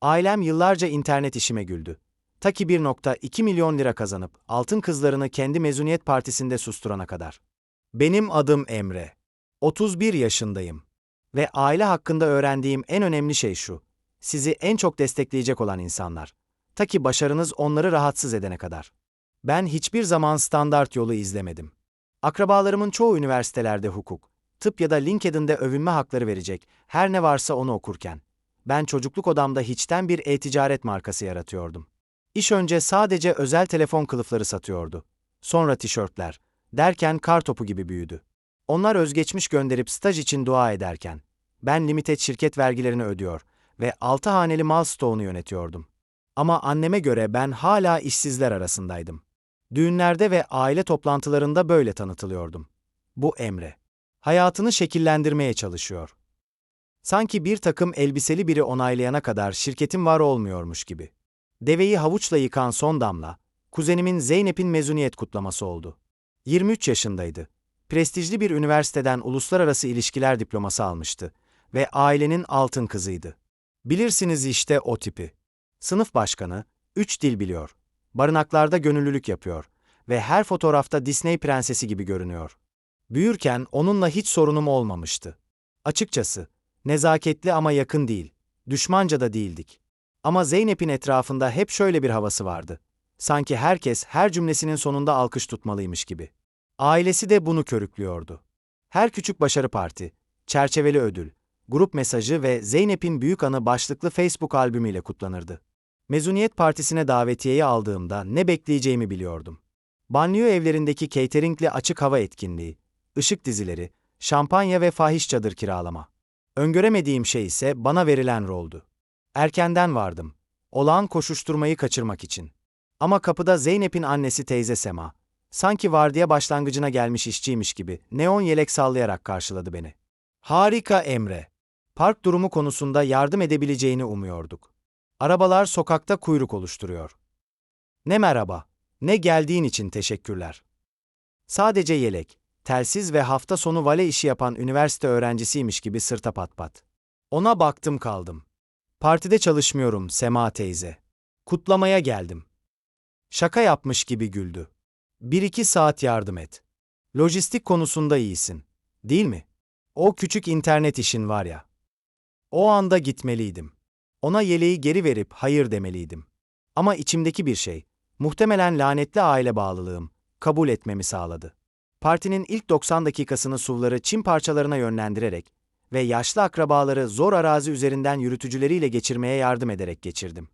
Ailem yıllarca internet işime güldü. Ta ki 1.2 milyon lira kazanıp altın kızlarını kendi mezuniyet partisinde susturana kadar. Benim adım Emre. 31 yaşındayım. Ve aile hakkında öğrendiğim en önemli şey şu. Sizi en çok destekleyecek olan insanlar. Ta ki başarınız onları rahatsız edene kadar. Ben hiçbir zaman standart yolu izlemedim. Akrabalarımın çoğu üniversitelerde hukuk, tıp ya da LinkedIn'de övünme hakları verecek, her ne varsa onu okurken. Ben çocukluk odamda hiçten bir e-ticaret markası yaratıyordum. İş önce sadece özel telefon kılıfları satıyordu. Sonra tişörtler. Derken kar topu gibi büyüdü. Onlar özgeçmiş gönderip staj için dua ederken. Ben limited şirket vergilerini ödüyor ve altı haneli mal stoğunu yönetiyordum. Ama anneme göre ben hala işsizler arasındaydım. Düğünlerde ve aile toplantılarında böyle tanıtılıyordum. Bu Emre. Hayatını şekillendirmeye çalışıyor. Sanki bir takım elbiseli biri onaylayana kadar şirketin var olmuyormuş gibi. Deveyi havuçla yıkan son damla, kuzenimin Zeynep'in mezuniyet kutlaması oldu. 23 yaşındaydı. Prestijli bir üniversiteden uluslararası ilişkiler diploması almıştı ve ailenin altın kızıydı. Bilirsiniz işte o tipi. Sınıf başkanı, üç dil biliyor, barınaklarda gönüllülük yapıyor ve her fotoğrafta Disney prensesi gibi görünüyor. Büyürken onunla hiç sorunum olmamıştı. Açıkçası, nezaketli ama yakın değil, düşmanca da değildik. Ama Zeynep'in etrafında hep şöyle bir havası vardı. Sanki herkes her cümlesinin sonunda alkış tutmalıymış gibi. Ailesi de bunu körüklüyordu. Her küçük başarı parti, çerçeveli ödül, grup mesajı ve Zeynep'in büyük anı başlıklı Facebook albümüyle kutlanırdı. Mezuniyet partisine davetiyeyi aldığımda ne bekleyeceğimi biliyordum. Banliyö evlerindeki cateringli açık hava etkinliği, ışık dizileri, şampanya ve fahiş çadır kiralama. Öngöremediğim şey ise bana verilen roldu. Erkenden vardım. Olağan koşuşturmayı kaçırmak için. Ama kapıda Zeynep'in annesi teyze Sema, sanki vardiya başlangıcına gelmiş işçiymiş gibi neon yelek sallayarak karşıladı beni. Harika Emre. Park durumu konusunda yardım edebileceğini umuyorduk. Arabalar sokakta kuyruk oluşturuyor. Ne merhaba, ne geldiğin için teşekkürler. Sadece yelek, telsiz ve hafta sonu vale işi yapan üniversite öğrencisiymiş gibi sırta pat pat. Ona baktım kaldım. Partide çalışmıyorum Sema teyze. Kutlamaya geldim. Şaka yapmış gibi güldü. Bir iki saat yardım et. Lojistik konusunda iyisin. Değil mi? O küçük internet işin var ya. O anda gitmeliydim. Ona yeleği geri verip hayır demeliydim. Ama içimdeki bir şey, muhtemelen lanetli aile bağlılığım, kabul etmemi sağladı. Partinin ilk 90 dakikasını suvları çim parçalarına yönlendirerek ve yaşlı akrabaları zor arazi üzerinden yürütücüleriyle geçirmeye yardım ederek geçirdim.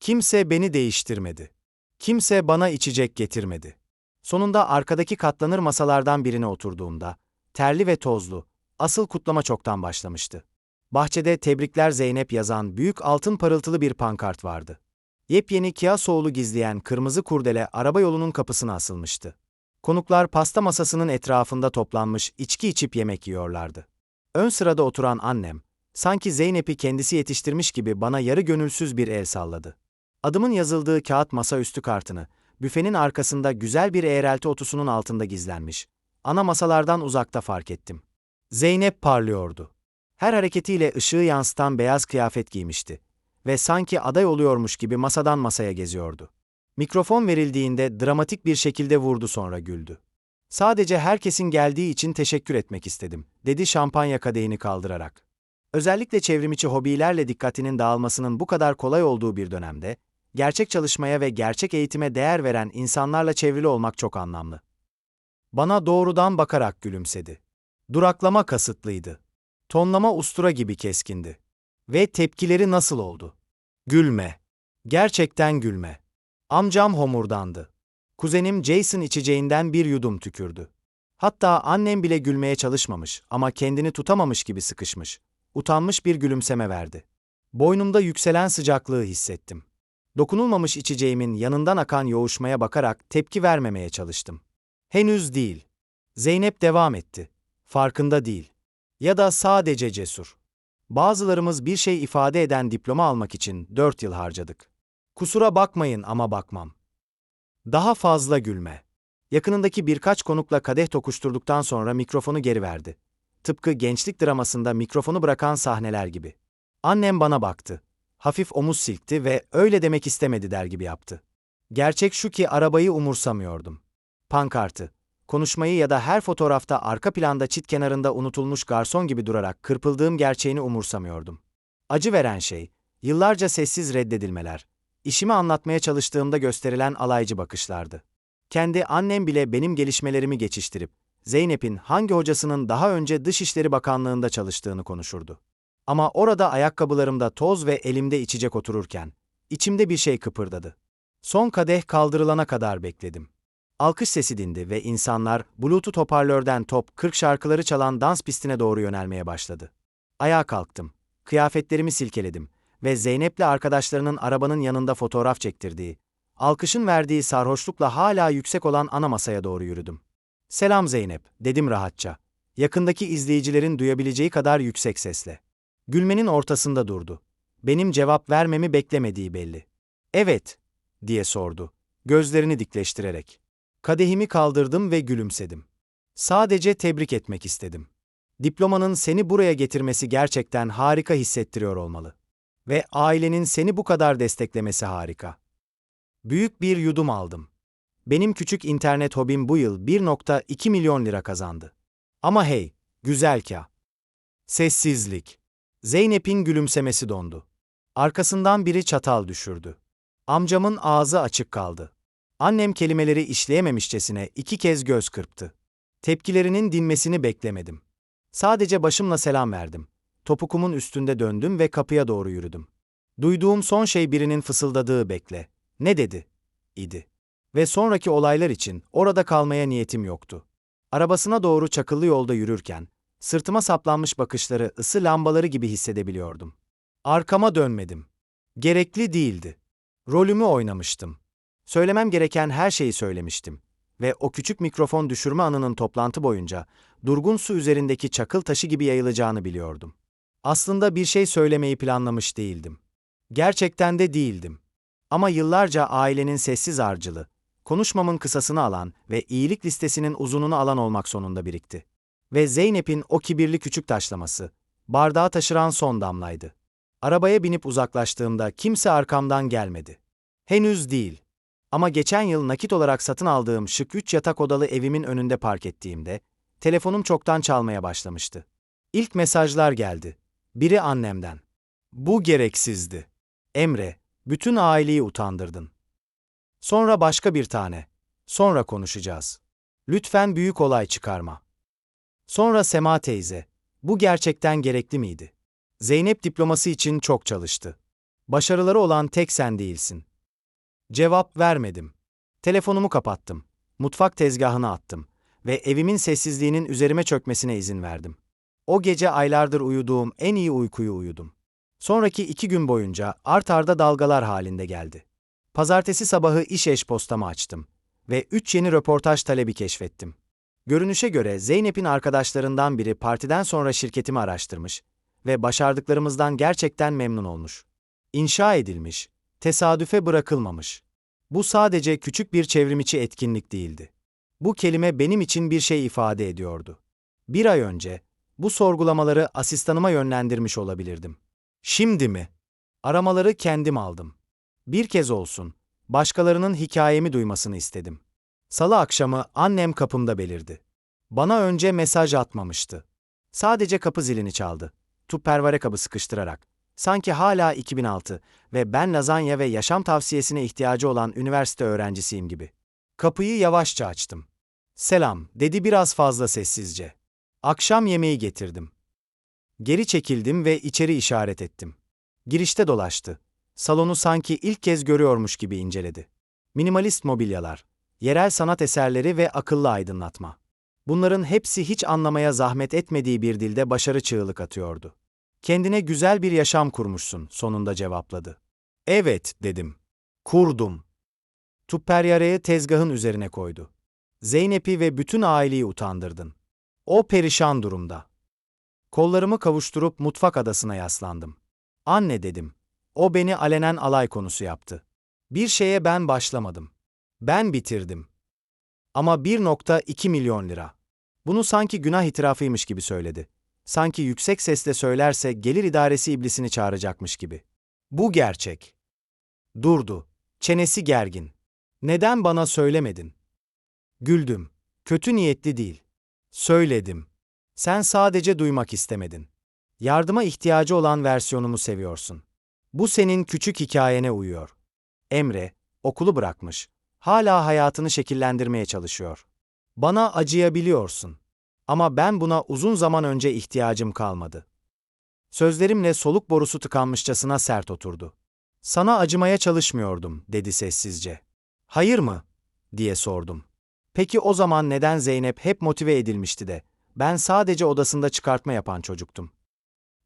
Kimse beni değiştirmedi. Kimse bana içecek getirmedi. Sonunda arkadaki katlanır masalardan birine oturduğumda, terli ve tozlu, asıl kutlama çoktan başlamıştı. Bahçede tebrikler Zeynep yazan büyük altın parıltılı bir pankart vardı. Yepyeni Kia Soul'u gizleyen kırmızı kurdele araba yolunun kapısına asılmıştı. Konuklar pasta masasının etrafında toplanmış içki içip yemek yiyorlardı. Ön sırada oturan annem, sanki Zeynep'i kendisi yetiştirmiş gibi bana yarı gönülsüz bir el salladı. Adımın yazıldığı kağıt masaüstü kartını, büfenin arkasında güzel bir eğrelti otusunun altında gizlenmiş. Ana masalardan uzakta fark ettim. Zeynep parlıyordu. Her hareketiyle ışığı yansıtan beyaz kıyafet giymişti ve sanki aday oluyormuş gibi masadan masaya geziyordu. Mikrofon verildiğinde dramatik bir şekilde vurdu sonra güldü. Sadece herkesin geldiği için teşekkür etmek istedim, dedi şampanya kadehini kaldırarak. Özellikle çevrimiçi hobilerle dikkatinin dağılmasının bu kadar kolay olduğu bir dönemde, gerçek çalışmaya ve gerçek eğitime değer veren insanlarla çevrili olmak çok anlamlı. Bana doğrudan bakarak gülümsedi. Duraklama kasıtlıydı. Tonlama ustura gibi keskindi. Ve tepkileri nasıl oldu? Gülme. Gerçekten gülme. Amcam homurdandı. Kuzenim Jason içeceğinden bir yudum tükürdü. Hatta annem bile gülmeye çalışmamış ama kendini tutamamış gibi sıkışmış. Utanmış bir gülümseme verdi. Boynumda yükselen sıcaklığı hissettim. Dokunulmamış içeceğimin yanından akan yoğuşmaya bakarak tepki vermemeye çalıştım. Henüz değil. Zeynep devam etti. Farkında değil. Ya da sadece cesur. Bazılarımız bir şey ifade eden diploma almak için dört yıl harcadık. Kusura bakmayın ama bakmam. Daha fazla gülme. Yakınındaki birkaç konukla kadeh tokuşturduktan sonra mikrofonu geri verdi. Tıpkı gençlik dramasında mikrofonu bırakan sahneler gibi. Annem bana baktı. Hafif omuz silkti ve öyle demek istemedi der gibi yaptı. Gerçek şu ki arabayı umursamıyordum. Pankartı, konuşmayı ya da her fotoğrafta arka planda çit kenarında unutulmuş garson gibi durarak kırpıldığım gerçeğini umursamıyordum. Acı veren şey, yıllarca sessiz reddedilmeler, işimi anlatmaya çalıştığımda gösterilen alaycı bakışlardı. Kendi annem bile benim gelişmelerimi geçiştirip, Zeynep'in hangi hocasının daha önce Dışişleri Bakanlığında çalıştığını konuşurdu. Ama orada ayakkabılarımda toz ve elimde içecek otururken, içimde bir şey kıpırdadı. Son kadeh kaldırılana kadar bekledim. Alkış sesi dindi ve insanlar Bluetooth hoparlörden top 40 şarkıları çalan dans pistine doğru yönelmeye başladı. Ayağa kalktım. Kıyafetlerimi silkeledim ve Zeynep'le arkadaşlarının arabanın yanında fotoğraf çektirdiği, alkışın verdiği sarhoşlukla hala yüksek olan ana masaya doğru yürüdüm. Selam Zeynep, dedim rahatça. Yakındaki izleyicilerin duyabileceği kadar yüksek sesle. Gülmenin ortasında durdu. Benim cevap vermemi beklemediği belli. Evet, diye sordu, gözlerini dikleştirerek. Kadehimi kaldırdım ve gülümsedim. Sadece tebrik etmek istedim. Diplomanın seni buraya getirmesi gerçekten harika hissettiriyor olmalı. Ve ailenin seni bu kadar desteklemesi harika. Büyük bir yudum aldım. Benim küçük internet hobim bu yıl 1.2 milyon lira kazandı. Ama hey, güzel ka. Sessizlik. Zeynep'in gülümsemesi dondu. Arkasından biri çatal düşürdü. Amcamın ağzı açık kaldı. Annem kelimeleri işleyememişçesine iki kez göz kırptı. Tepkilerinin dinmesini beklemedim. Sadece başımla selam verdim. Topukumun üstünde döndüm ve kapıya doğru yürüdüm. Duyduğum son şey birinin fısıldadığı bekle. Ne dedi? idi. Ve sonraki olaylar için orada kalmaya niyetim yoktu. Arabasına doğru çakıllı yolda yürürken, sırtıma saplanmış bakışları ısı lambaları gibi hissedebiliyordum. Arkama dönmedim. Gerekli değildi. Rolümü oynamıştım. Söylemem gereken her şeyi söylemiştim. Ve o küçük mikrofon düşürme anının toplantı boyunca, durgun su üzerindeki çakıl taşı gibi yayılacağını biliyordum. Aslında bir şey söylemeyi planlamış değildim. Gerçekten de değildim. Ama yıllarca ailenin sessiz harcılı, konuşmamın kısasını alan ve iyilik listesinin uzununu alan olmak sonunda birikti. Ve Zeynep'in o kibirli küçük taşlaması, bardağı taşıran son damlaydı. Arabaya binip uzaklaştığımda kimse arkamdan gelmedi. Henüz değil. Ama geçen yıl nakit olarak satın aldığım şık üç yatak odalı evimin önünde park ettiğimde, telefonum çoktan çalmaya başlamıştı. İlk mesajlar geldi. Biri annemden. Bu gereksizdi. Emre, bütün aileyi utandırdın. Sonra başka bir tane. Sonra konuşacağız. Lütfen büyük olay çıkarma. Sonra Sema teyze. Bu gerçekten gerekli miydi? Zeynep diploması için çok çalıştı. Başarıları olan tek sen değilsin. Cevap vermedim. Telefonumu kapattım. Mutfak tezgahına attım ve evimin sessizliğinin üzerime çökmesine izin verdim. O gece aylardır uyuduğum en iyi uykuyu uyudum. Sonraki iki gün boyunca art arda dalgalar halinde geldi. Pazartesi sabahı iş eş postamı açtım ve üç yeni röportaj talebi keşfettim. Görünüşe göre Zeynep'in arkadaşlarından biri partiden sonra şirketimi araştırmış ve başardıklarımızdan gerçekten memnun olmuş. İnşa edilmiş, tesadüfe bırakılmamış. Bu sadece küçük bir çevrimiçi etkinlik değildi. Bu kelime benim için bir şey ifade ediyordu. Bir ay önce, bu sorgulamaları asistanıma yönlendirmiş olabilirdim. Şimdi mi? Aramaları kendim aldım. Bir kez olsun, başkalarının hikayemi duymasını istedim. Salı akşamı annem kapımda belirdi. Bana önce mesaj atmamıştı. Sadece kapı zilini çaldı. Tupperware kabı sıkıştırarak. Sanki hala 2006 ve ben lazanya ve yaşam tavsiyesine ihtiyacı olan üniversite öğrencisiyim gibi. Kapıyı yavaşça açtım. Selam, dedi biraz fazla sessizce. Akşam yemeği getirdim. Geri çekildim ve içeri işaret ettim. Girişte dolaştı. Salonu sanki ilk kez görüyormuş gibi inceledi. Minimalist mobilyalar, yerel sanat eserleri ve akıllı aydınlatma. Bunların hepsi hiç anlamaya zahmet etmediği bir dilde başarı çığlık atıyordu. Kendine güzel bir yaşam kurmuşsun, sonunda cevapladı. Evet, dedim. Kurdum. Tupperyare'yi tezgahın üzerine koydu. Zeynep'i ve bütün aileyi utandırdın. O perişan durumda. Kollarımı kavuşturup mutfak adasına yaslandım. Anne dedim. O beni alenen alay konusu yaptı. Bir şeye ben başlamadım. Ben bitirdim. Ama 1.2 milyon lira. Bunu sanki günah itirafıymış gibi söyledi. Sanki yüksek sesle söylerse gelir idaresi iblisini çağıracakmış gibi. Bu gerçek. Durdu. Çenesi gergin. Neden bana söylemedin? Güldüm. Kötü niyetli değil. Söyledim. Sen sadece duymak istemedin. Yardıma ihtiyacı olan versiyonumu seviyorsun. Bu senin küçük hikayene uyuyor. Emre, okulu bırakmış. Hala hayatını şekillendirmeye çalışıyor. Bana acıyabiliyorsun. Ama ben buna uzun zaman önce ihtiyacım kalmadı. Sözlerimle soluk borusu tıkanmışçasına sert oturdu. Sana acımaya çalışmıyordum, dedi sessizce. Hayır mı? diye sordum. Peki o zaman neden Zeynep hep motive edilmişti de, ben sadece odasında çıkartma yapan çocuktum.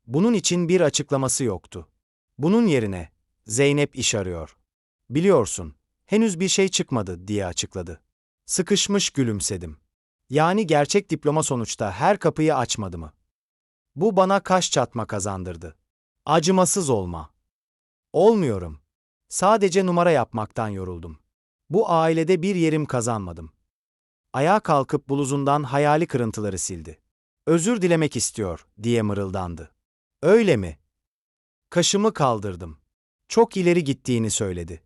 Bunun için bir açıklaması yoktu. Bunun yerine, Zeynep iş arıyor. Biliyorsun, henüz bir şey çıkmadı diye açıkladı. Sıkışmış gülümsedim. Yani gerçek diploma sonuçta her kapıyı açmadı mı? Bu bana kaş çatma kazandırdı. Acımasız olma. Olmuyorum. Sadece numara yapmaktan yoruldum. Bu ailede bir yerim kazanmadım. Ayağa kalkıp bluzundan hayali kırıntıları sildi. Özür dilemek istiyor, diye mırıldandı. Öyle mi? Kaşımı kaldırdım. Çok ileri gittiğini söyledi.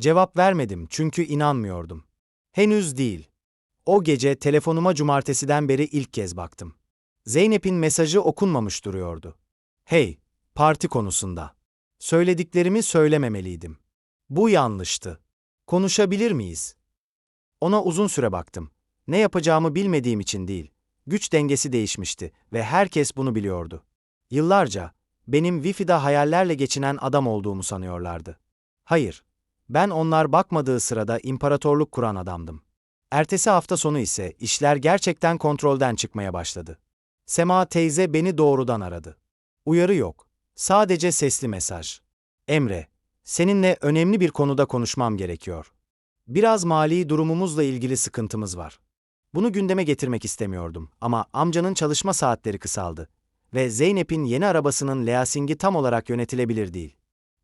Cevap vermedim çünkü inanmıyordum. Henüz değil. O gece telefonuma cumartesiden beri ilk kez baktım. Zeynep'in mesajı okunmamış duruyordu. Hey, parti konusunda. Söylediklerimi söylememeliydim. Bu yanlıştı. Konuşabilir miyiz? Ona uzun süre baktım. Ne yapacağımı bilmediğim için değil. Güç dengesi değişmişti ve herkes bunu biliyordu. Yıllarca benim Wi-Fi'de hayallerle geçinen adam olduğumu sanıyorlardı. Hayır, ben onlar bakmadığı sırada imparatorluk kuran adamdım. Ertesi hafta sonu ise işler gerçekten kontrolden çıkmaya başladı. Sema teyze beni doğrudan aradı. Uyarı yok. Sadece sesli mesaj. Emre, seninle önemli bir konuda konuşmam gerekiyor. Biraz mali durumumuzla ilgili sıkıntımız var. Bunu gündeme getirmek istemiyordum ama amcanın çalışma saatleri kısaldı ve Zeynep'in yeni arabasının leasingi tam olarak yönetilebilir değil.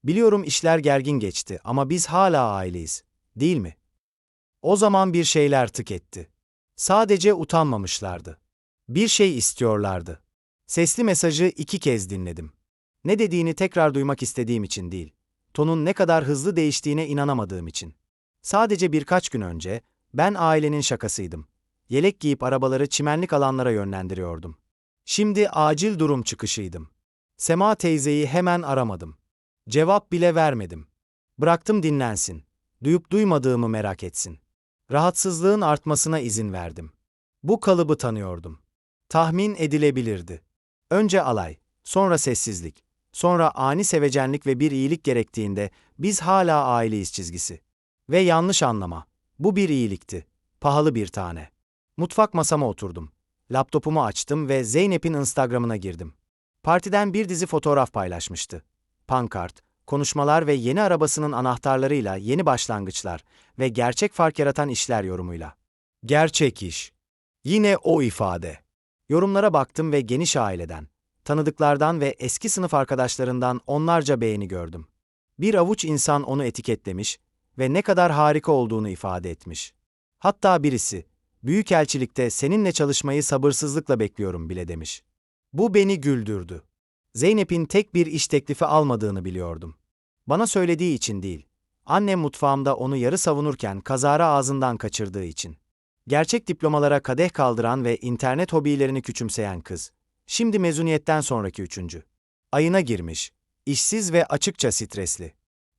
Biliyorum işler gergin geçti ama biz hala aileyiz, değil mi? O zaman bir şeyler tık etti. Sadece utanmamışlardı. Bir şey istiyorlardı. Sesli mesajı iki kez dinledim. Ne dediğini tekrar duymak istediğim için değil, tonun ne kadar hızlı değiştiğine inanamadığım için. Sadece birkaç gün önce ben ailenin şakasıydım. Yelek giyip arabaları çimenlik alanlara yönlendiriyordum. Şimdi acil durum çıkışıydım. Sema teyzeyi hemen aramadım. Cevap bile vermedim. Bıraktım dinlensin. Duyup duymadığımı merak etsin. Rahatsızlığın artmasına izin verdim. Bu kalıbı tanıyordum. Tahmin edilebilirdi. Önce alay, sonra sessizlik, sonra ani sevecenlik ve bir iyilik gerektiğinde biz hala aileyiz çizgisi. Ve yanlış anlama. Bu bir iyilikti. Pahalı bir tane. Mutfak masama oturdum. Laptopumu açtım ve Zeynep'in Instagram'ına girdim. Partiden bir dizi fotoğraf paylaşmıştı. Pankart, konuşmalar ve yeni arabasının anahtarlarıyla yeni başlangıçlar ve gerçek fark yaratan işler yorumuyla. Gerçek iş. Yine o ifade. Yorumlara baktım ve geniş aileden, tanıdıklardan ve eski sınıf arkadaşlarından onlarca beğeni gördüm. Bir avuç insan onu etiketlemiş ve ne kadar harika olduğunu ifade etmiş. Hatta birisi, Büyükelçilikte seninle çalışmayı sabırsızlıkla bekliyorum bile demiş. Bu beni güldürdü. Zeynep'in tek bir iş teklifi almadığını biliyordum. Bana söylediği için değil, annem mutfağımda onu yarı savunurken kazara ağzından kaçırdığı için. Gerçek diplomalara kadeh kaldıran ve internet hobilerini küçümseyen kız. Şimdi mezuniyetten sonraki üçüncü. Ayına girmiş, işsiz ve açıkça stresli.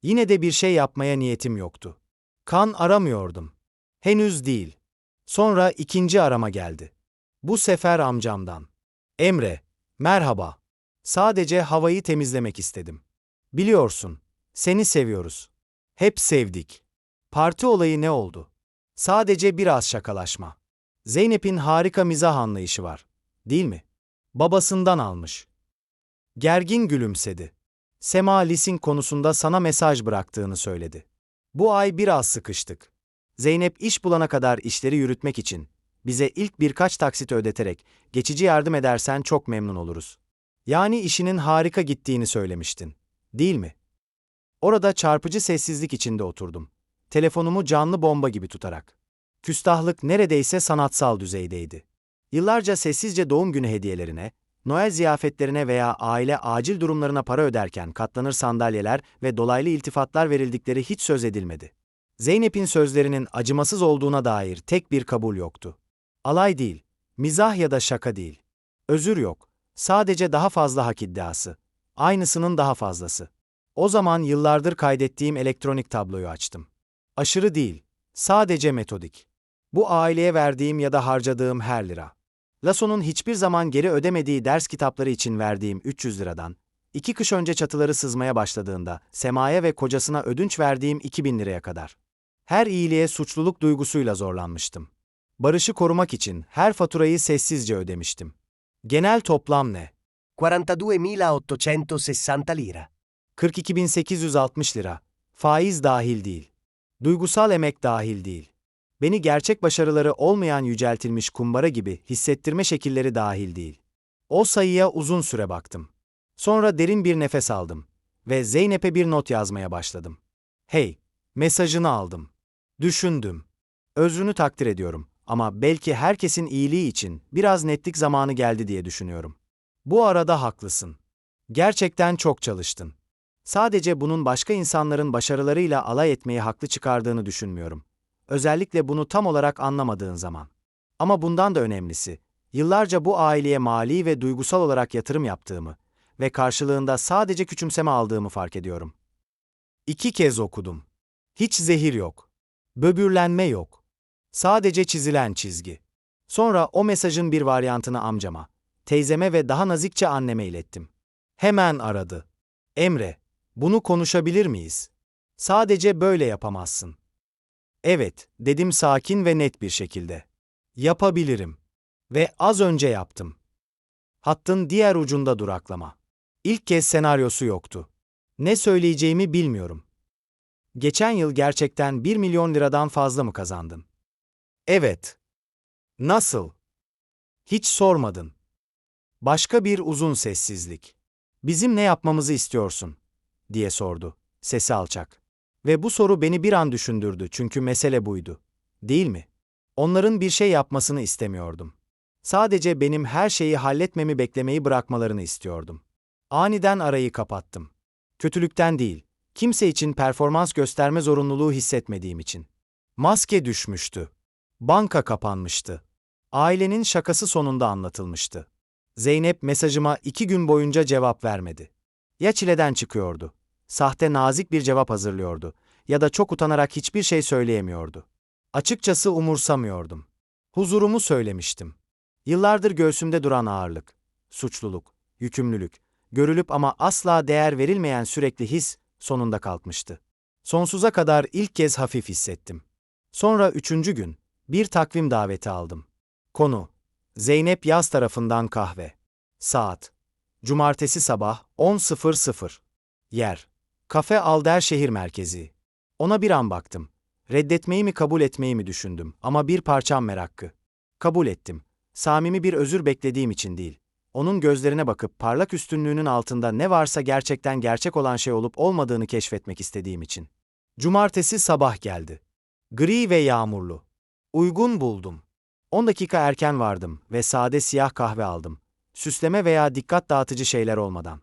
Yine de bir şey yapmaya niyetim yoktu. Kan aramıyordum. Henüz değil. Sonra ikinci arama geldi. Bu sefer amcamdan. Emre, merhaba. Sadece havayı temizlemek istedim. Biliyorsun, seni seviyoruz. Hep sevdik. Parti olayı ne oldu? Sadece biraz şakalaşma. Zeynep'in harika mizah anlayışı var, değil mi? Babasından almış. Gergin gülümsedi. Sema Lis'in konusunda sana mesaj bıraktığını söyledi. Bu ay biraz sıkıştık. Zeynep iş bulana kadar işleri yürütmek için bize ilk birkaç taksit ödeterek geçici yardım edersen çok memnun oluruz. Yani işinin harika gittiğini söylemiştin, değil mi? Orada çarpıcı sessizlik içinde oturdum. Telefonumu canlı bomba gibi tutarak. Küstahlık neredeyse sanatsal düzeydeydi. Yıllarca sessizce doğum günü hediyelerine, Noel ziyafetlerine veya aile acil durumlarına para öderken katlanır sandalyeler ve dolaylı iltifatlar verildikleri hiç söz edilmedi. Zeynep'in sözlerinin acımasız olduğuna dair tek bir kabul yoktu. Alay değil, mizah ya da şaka değil. Özür yok, sadece daha fazla hak iddiası. Aynısının daha fazlası. O zaman yıllardır kaydettiğim elektronik tabloyu açtım. Aşırı değil, sadece metodik. Bu aileye verdiğim ya da harcadığım her lira. Lasso'nun hiçbir zaman geri ödemediği ders kitapları için verdiğim 300 liradan, iki kış önce çatıları sızmaya başladığında Sema'ya ve kocasına ödünç verdiğim 2000 liraya kadar. Her iyiliğe suçluluk duygusuyla zorlanmıştım. Barışı korumak için her faturayı sessizce ödemiştim. Genel toplam ne? 42.860 lira. 42.860 lira. Faiz dahil değil. Duygusal emek dahil değil. Beni gerçek başarıları olmayan yüceltilmiş kumbara gibi hissettirme şekilleri dahil değil. O sayıya uzun süre baktım. Sonra derin bir nefes aldım ve Zeynep'e bir not yazmaya başladım. Hey, mesajını aldım. Düşündüm. Özrünü takdir ediyorum ama belki herkesin iyiliği için biraz netlik zamanı geldi diye düşünüyorum. Bu arada haklısın. Gerçekten çok çalıştın. Sadece bunun başka insanların başarılarıyla alay etmeyi haklı çıkardığını düşünmüyorum. Özellikle bunu tam olarak anlamadığın zaman. Ama bundan da önemlisi, yıllarca bu aileye mali ve duygusal olarak yatırım yaptığımı ve karşılığında sadece küçümseme aldığımı fark ediyorum. İki kez okudum. Hiç zehir yok. Böbürlenme yok. Sadece çizilen çizgi. Sonra o mesajın bir varyantını amcama, teyzeme ve daha nazikçe anneme ilettim. Hemen aradı. Emre, bunu konuşabilir miyiz? Sadece böyle yapamazsın. Evet, dedim sakin ve net bir şekilde. Yapabilirim. Ve az önce yaptım. Hattın diğer ucunda duraklama. İlk kez senaryosu yoktu. Ne söyleyeceğimi bilmiyorum. Geçen yıl gerçekten 1 milyon liradan fazla mı kazandın? Evet. Nasıl? Hiç sormadın. Başka bir uzun sessizlik. Bizim ne yapmamızı istiyorsun? diye sordu, sesi alçak. Ve bu soru beni bir an düşündürdü çünkü mesele buydu. Değil mi? Onların bir şey yapmasını istemiyordum. Sadece benim her şeyi halletmemi beklemeyi bırakmalarını istiyordum. Aniden arayı kapattım. Kötülükten değil, kimse için performans gösterme zorunluluğu hissetmediğim için. Maske düşmüştü. Banka kapanmıştı. Ailenin şakası sonunda anlatılmıştı. Zeynep mesajıma iki gün boyunca cevap vermedi. Ya çileden çıkıyordu, sahte nazik bir cevap hazırlıyordu ya da çok utanarak hiçbir şey söyleyemiyordu. Açıkçası umursamıyordum. Huzurumu söylemiştim. Yıllardır göğsümde duran ağırlık, suçluluk, yükümlülük, görülüp ama asla değer verilmeyen sürekli his sonunda kalkmıştı. Sonsuza kadar ilk kez hafif hissettim. Sonra üçüncü gün, bir takvim daveti aldım. Konu, Zeynep Yaz tarafından kahve. Saat, Cumartesi sabah 10.00. Yer, Kafe Alder şehir merkezi. Ona bir an baktım. Reddetmeyi mi kabul etmeyi mi düşündüm ama bir parçam merakkı. Kabul ettim. Samimi bir özür beklediğim için değil. Onun gözlerine bakıp parlak üstünlüğünün altında ne varsa gerçekten gerçek olan şey olup olmadığını keşfetmek istediğim için. Cumartesi sabah geldi. Gri ve yağmurlu. Uygun buldum. 10 dakika erken vardım ve sade siyah kahve aldım. Süsleme veya dikkat dağıtıcı şeyler olmadan.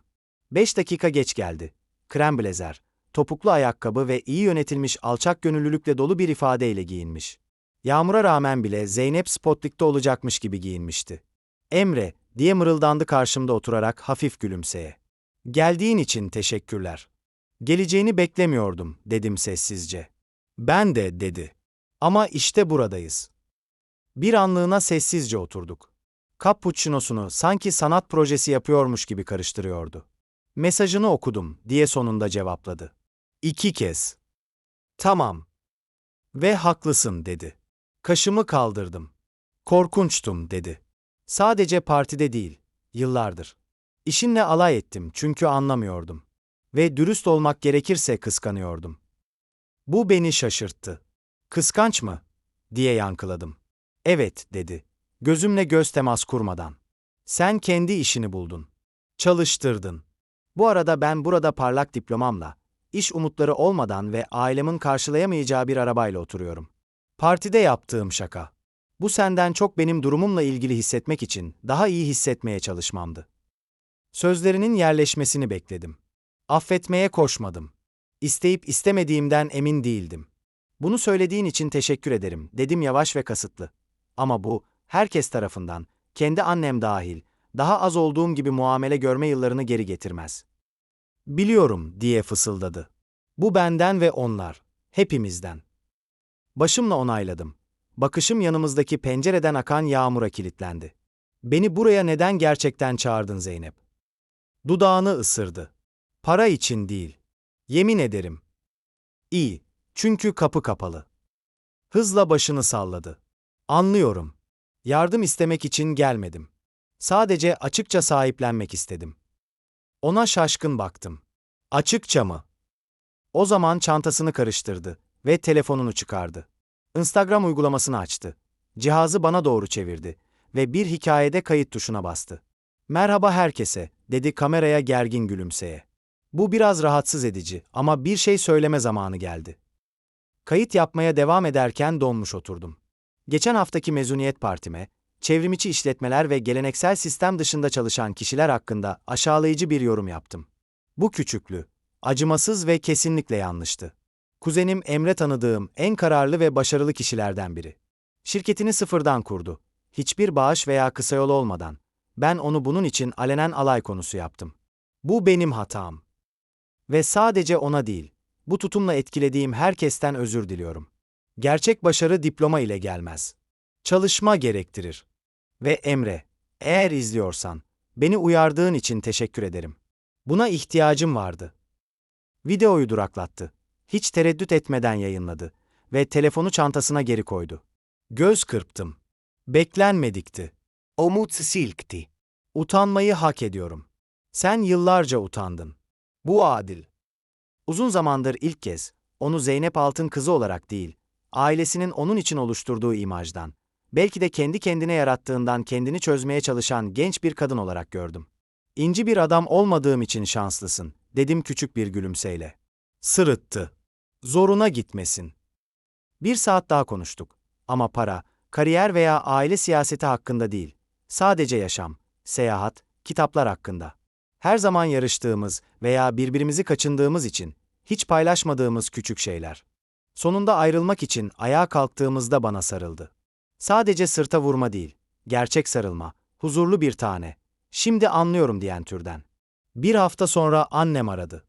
5 dakika geç geldi. Krem blazer, topuklu ayakkabı ve iyi yönetilmiş alçak gönüllülükle dolu bir ifadeyle giyinmiş. Yağmura rağmen bile Zeynep spotlikte olacakmış gibi giyinmişti. Emre, diye mırıldandı karşımda oturarak hafif gülümseye. Geldiğin için teşekkürler. Geleceğini beklemiyordum, dedim sessizce. Ben de, dedi. Ama işte buradayız. Bir anlığına sessizce oturduk. Cappuccino'sunu sanki sanat projesi yapıyormuş gibi karıştırıyordu. Mesajını okudum, diye sonunda cevapladı. İki kez. Tamam. Ve haklısın, dedi. Kaşımı kaldırdım. Korkunçtum, dedi. Sadece partide değil, yıllardır. İşinle alay ettim çünkü anlamıyordum. Ve dürüst olmak gerekirse kıskanıyordum. Bu beni şaşırttı. Kıskanç mı? diye yankıladım. Evet, dedi. Gözümle göz temas kurmadan. Sen kendi işini buldun. Çalıştırdın. Bu arada ben burada parlak diplomamla, iş umutları olmadan ve ailemin karşılayamayacağı bir arabayla oturuyorum. Partide yaptığım şaka. Bu senden çok benim durumumla ilgili hissetmek için daha iyi hissetmeye çalışmamdı. Sözlerinin yerleşmesini bekledim. Affetmeye koşmadım. İsteyip istemediğimden emin değildim. Bunu söylediğin için teşekkür ederim, dedim yavaş ve kasıtlı. Ama bu, herkes tarafından, kendi annem dahil, daha az olduğum gibi muamele görme yıllarını geri getirmez. Biliyorum, diye fısıldadı. Bu benden ve onlar, hepimizden. Başımla onayladım. Bakışım yanımızdaki pencereden akan yağmura kilitlendi. Beni buraya neden gerçekten çağırdın Zeynep? Dudağını ısırdı. Para için değil. Yemin ederim. İyi, çünkü kapı kapalı. Hızla başını salladı. Anlıyorum. Yardım istemek için gelmedim. Sadece açıkça sahiplenmek istedim. Ona şaşkın baktım. Açıkça mı? O zaman çantasını karıştırdı ve telefonunu çıkardı. Instagram uygulamasını açtı. Cihazı bana doğru çevirdi ve bir hikayede kayıt tuşuna bastı. Merhaba herkese, dedi kameraya gergin gülümseye. Bu biraz rahatsız edici ama bir şey söyleme zamanı geldi. Kayıt yapmaya devam ederken donmuş oturdum. Geçen haftaki mezuniyet partime, çevrimiçi işletmeler ve geleneksel sistem dışında çalışan kişiler hakkında aşağılayıcı bir yorum yaptım. Bu küçüklü, acımasız ve kesinlikle yanlıştı. Kuzenim Emre tanıdığım en kararlı ve başarılı kişilerden biri. Şirketini sıfırdan kurdu. Hiçbir bağış veya kısa yol olmadan. Ben onu bunun için alenen alay konusu yaptım. Bu benim hatam. Ve sadece ona değil, bu tutumla etkilediğim herkesten özür diliyorum. Gerçek başarı diploma ile gelmez. Çalışma gerektirir. Ve Emre, eğer izliyorsan, beni uyardığın için teşekkür ederim. Buna ihtiyacım vardı. Videoyu duraklattı. Hiç tereddüt etmeden yayınladı ve telefonu çantasına geri koydu. Göz kırptım. Beklenmedikti. Omut silkti. Utanmayı hak ediyorum. Sen yıllarca utandın. Bu adil. Uzun zamandır ilk kez, onu Zeynep Altın kızı olarak değil, ailesinin onun için oluşturduğu imajdan, belki de kendi kendine yarattığından kendini çözmeye çalışan genç bir kadın olarak gördüm. İnci bir adam olmadığım için şanslısın, dedim küçük bir gülümseyle. Sırıttı. Zoruna gitmesin. Bir saat daha konuştuk. Ama para, kariyer veya aile siyaseti hakkında değil. Sadece yaşam, seyahat, kitaplar hakkında. Her zaman yarıştığımız veya birbirimizi kaçındığımız için hiç paylaşmadığımız küçük şeyler. Sonunda ayrılmak için ayağa kalktığımızda bana sarıldı. Sadece sırta vurma değil, gerçek sarılma, huzurlu bir tane. Şimdi anlıyorum diyen türden. Bir hafta sonra annem aradı.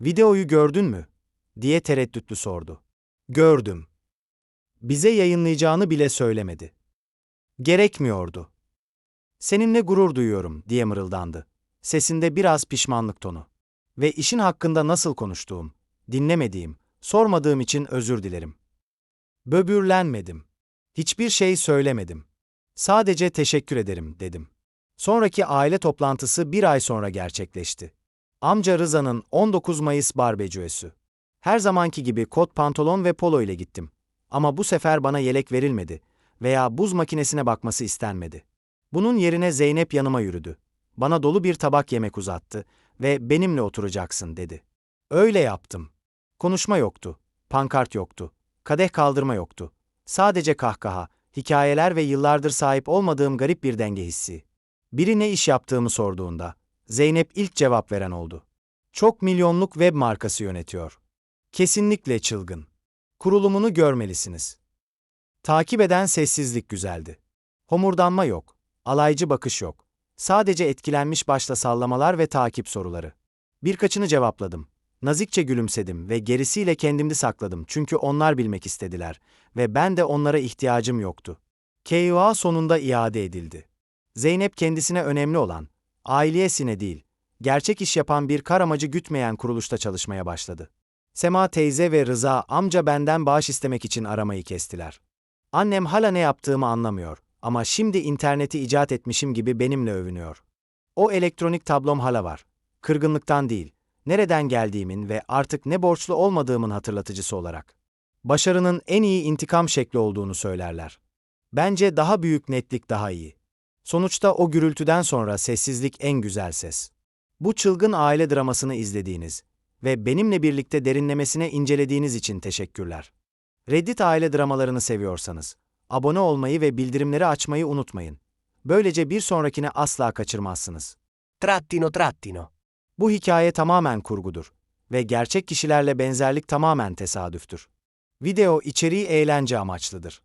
Videoyu gördün mü? diye tereddütlü sordu. Gördüm. Bize yayınlayacağını bile söylemedi. Gerekmiyordu. Seninle gurur duyuyorum diye mırıldandı. Sesinde biraz pişmanlık tonu. Ve işin hakkında nasıl konuştuğum, dinlemediğim, sormadığım için özür dilerim. Böbürlenmedim. Hiçbir şey söylemedim. Sadece teşekkür ederim dedim. Sonraki aile toplantısı bir ay sonra gerçekleşti. Amca Rıza'nın 19 Mayıs barbecüesi. Her zamanki gibi kot pantolon ve polo ile gittim. Ama bu sefer bana yelek verilmedi veya buz makinesine bakması istenmedi. Bunun yerine Zeynep yanıma yürüdü. Bana dolu bir tabak yemek uzattı ve benimle oturacaksın dedi. Öyle yaptım. Konuşma yoktu, pankart yoktu, kadeh kaldırma yoktu. Sadece kahkaha, hikayeler ve yıllardır sahip olmadığım garip bir denge hissi. Biri ne iş yaptığımı sorduğunda, Zeynep ilk cevap veren oldu. Çok milyonluk web markası yönetiyor. Kesinlikle çılgın. Kurulumunu görmelisiniz. Takip eden sessizlik güzeldi. Homurdanma yok, alaycı bakış yok. Sadece etkilenmiş başta sallamalar ve takip soruları. Birkaçını cevapladım. Nazikçe gülümsedim ve gerisiyle kendimde sakladım çünkü onlar bilmek istediler ve ben de onlara ihtiyacım yoktu. KUA sonunda iade edildi. Zeynep kendisine önemli olan, ailiyesine değil, gerçek iş yapan bir kar amacı gütmeyen kuruluşta çalışmaya başladı. Sema teyze ve Rıza amca benden bağış istemek için aramayı kestiler. Annem hala ne yaptığımı anlamıyor ama şimdi interneti icat etmişim gibi benimle övünüyor. O elektronik tablom hala var. Kırgınlıktan değil, nereden geldiğimin ve artık ne borçlu olmadığımın hatırlatıcısı olarak. Başarının en iyi intikam şekli olduğunu söylerler. Bence daha büyük netlik daha iyi. Sonuçta o gürültüden sonra sessizlik en güzel ses. Bu çılgın aile dramasını izlediğiniz ve benimle birlikte derinlemesine incelediğiniz için teşekkürler. Reddit aile dramalarını seviyorsanız, abone olmayı ve bildirimleri açmayı unutmayın. Böylece bir sonrakini asla kaçırmazsınız. Trattino trattino. Bu hikaye tamamen kurgudur ve gerçek kişilerle benzerlik tamamen tesadüftür. Video içeriği eğlence amaçlıdır.